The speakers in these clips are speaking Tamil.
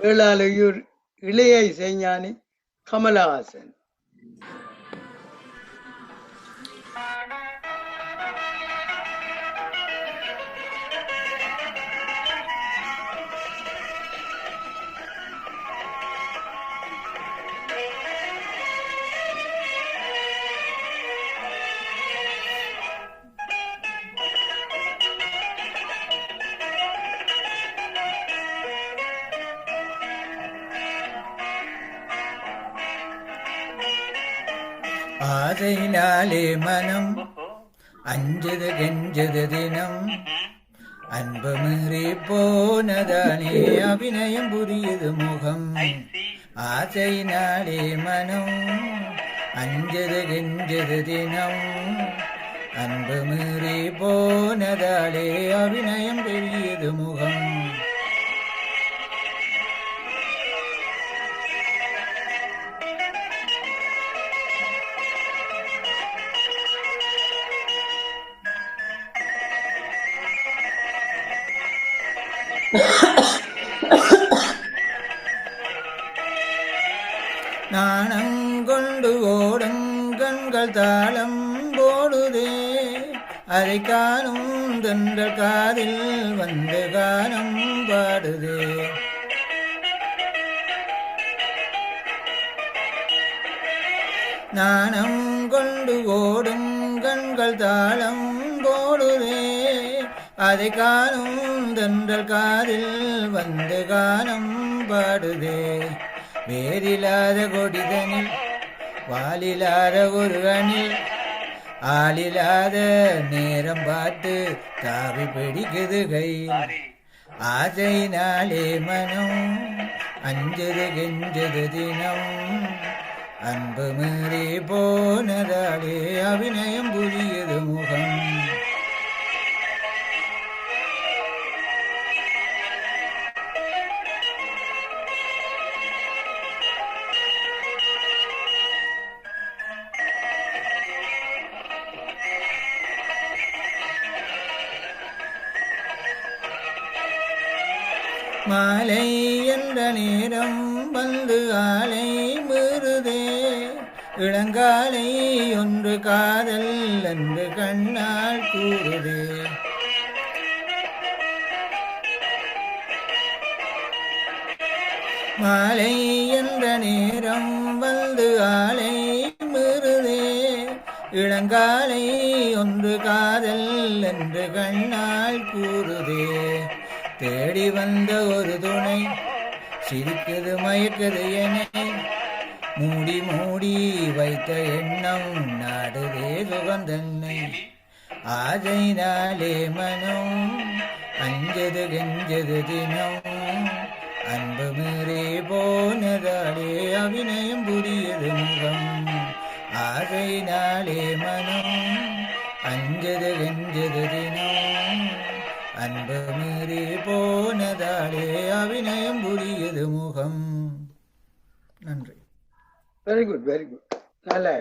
ஏழாலையூர் இளைய இசைஞானி கமலஹாசன் ஆதையினாலே மனம் அஞ்சது கெஞ்சது தினம் அன்பு மீறி போனதானே அபிநயம் புரியுது முகம் ஆசையினாலே மனம் அஞ்சது கெஞ்சது தினம் அன்பு மீறி போனதாலே அபிநயம் பெரியது முகம் நாணங்கொண்டு ஓடும் கண்கள் தாளம் போடுதே. அதை காணும் தென்ற காதில் வந்து கானம் பாடுதே. நாணம் கொண்டு ஓடும் கண்கள் தாளம் அதை காணும் தென்றல் காதில் வந்து கானம் பாடுதே. வேறில்லாத கொடிதனில் வாலில்லாத ஒரு அணில் ஆளில்லாத நேரம் பார்த்து தாவி பிடிக்குது கையில் ஆசையினாலே மனம் அஞ்சது கெஞ்சது தினம். அன்பு மீறி போனதாலே அபிநயம் புரியது முகம். நேரம் வந்து ஆலை மீறுதே. இளங்காலை ஒன்று காதல் என்று கண்ணால் கூறுதே. மாலை என்ற நேரம் வந்து ஆலை மீறுதே. இளங்காலை ஒன்று காதல் என்று கண்ணால் கூறுதே. தேடி வந்த ஒரு துணை சிரிக்குது மயக்குது என மூடி மூடி வைத்த எண்ணம் நாடுதே சுகந்தன்னை. ஆதையினாலே மனம் அஞ்சது கெஞ்சது தினம். அன்பு மீறே போனதாலே அபிநயம் புரியது முகம். ஆதையினாலே மனம் அஞ்சது கெஞ்சது தினம். அன்பு மீறி போனதாலே அபிநயம் புரியது முகம். நன்றி. வெரி குட் வெரி குட் நல்லா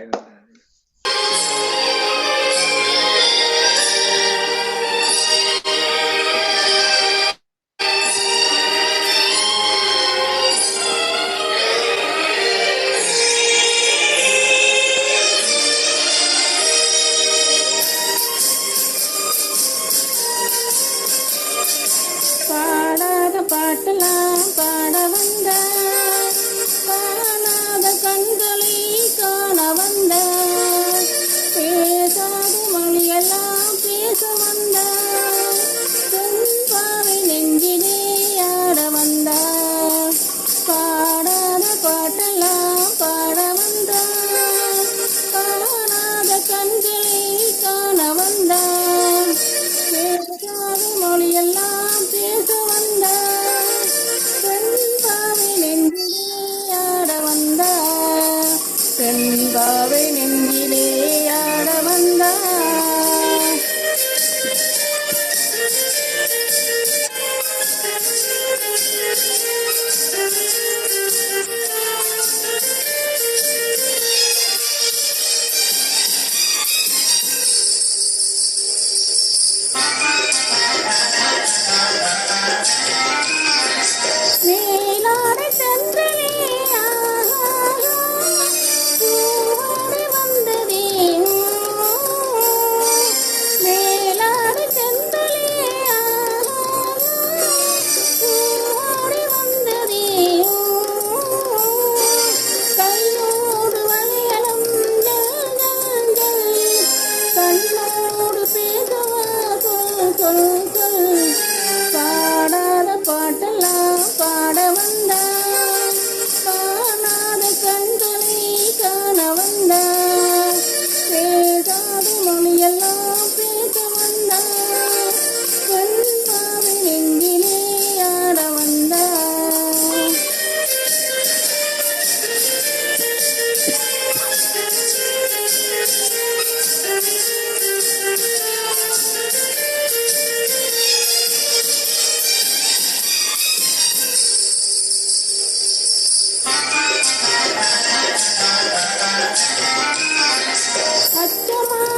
customer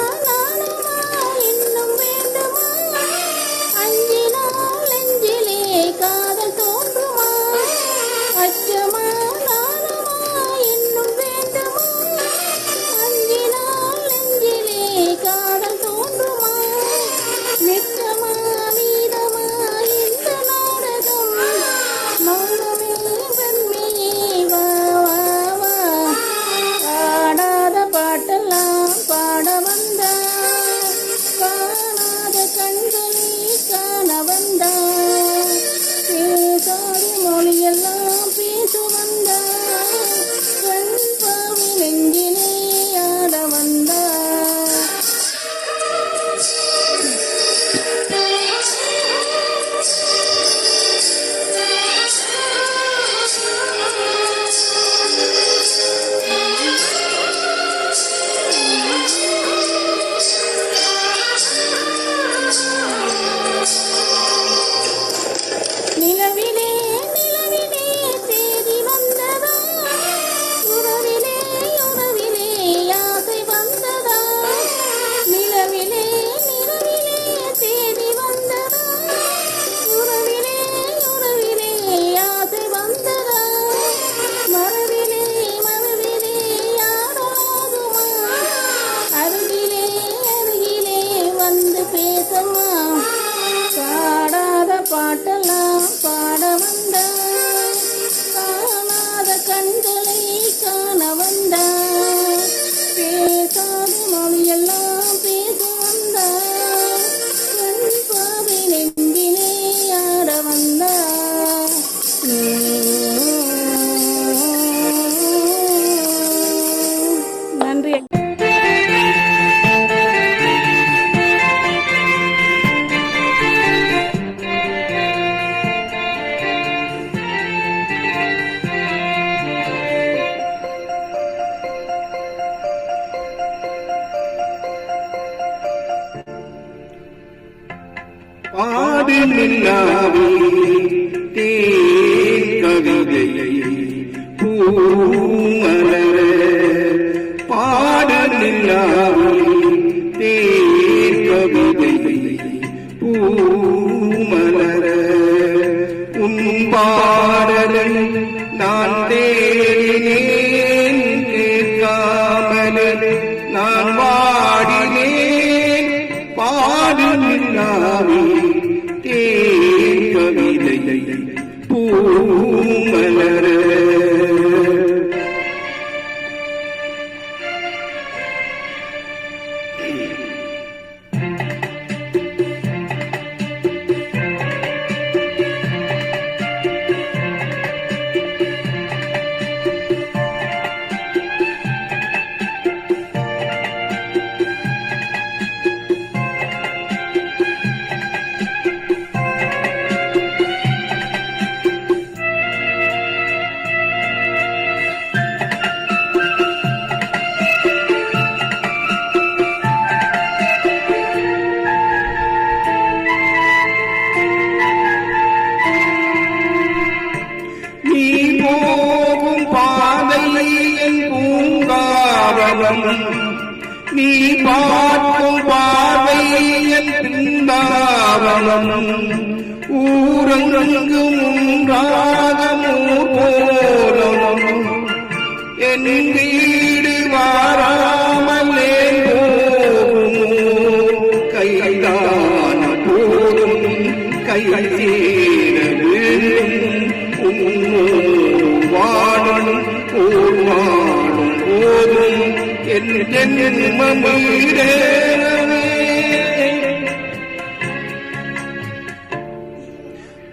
பாடலை நான் தேடினேன் கேட்காமலே நான் வாடினேன். பாடினாவே தேன் பூமலர் உள்ளம் நீ பார்க்கும் பார்வை என் பின்பாவனம் ஊரங்கும் ராகமோ போலும் என் வீடு வாரா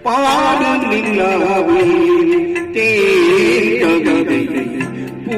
பாடும் நிலாவே தேன் கவிதை பூ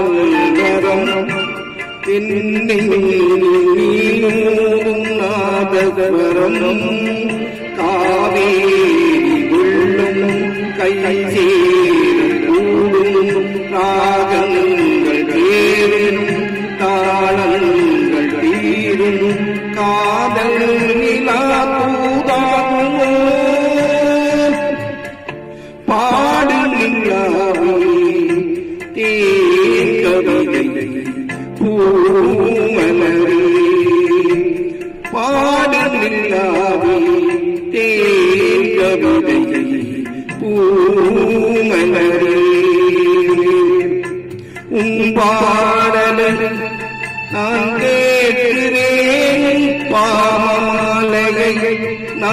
மரம் என்னை நீரும் நாதமரம் காவேரி உள்ளும் கை சேரும் கூடும். கா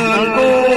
南宫。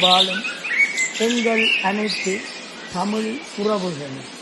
வாழும் எங்கள் அனைத்து தமிழ் உறவுகளும்.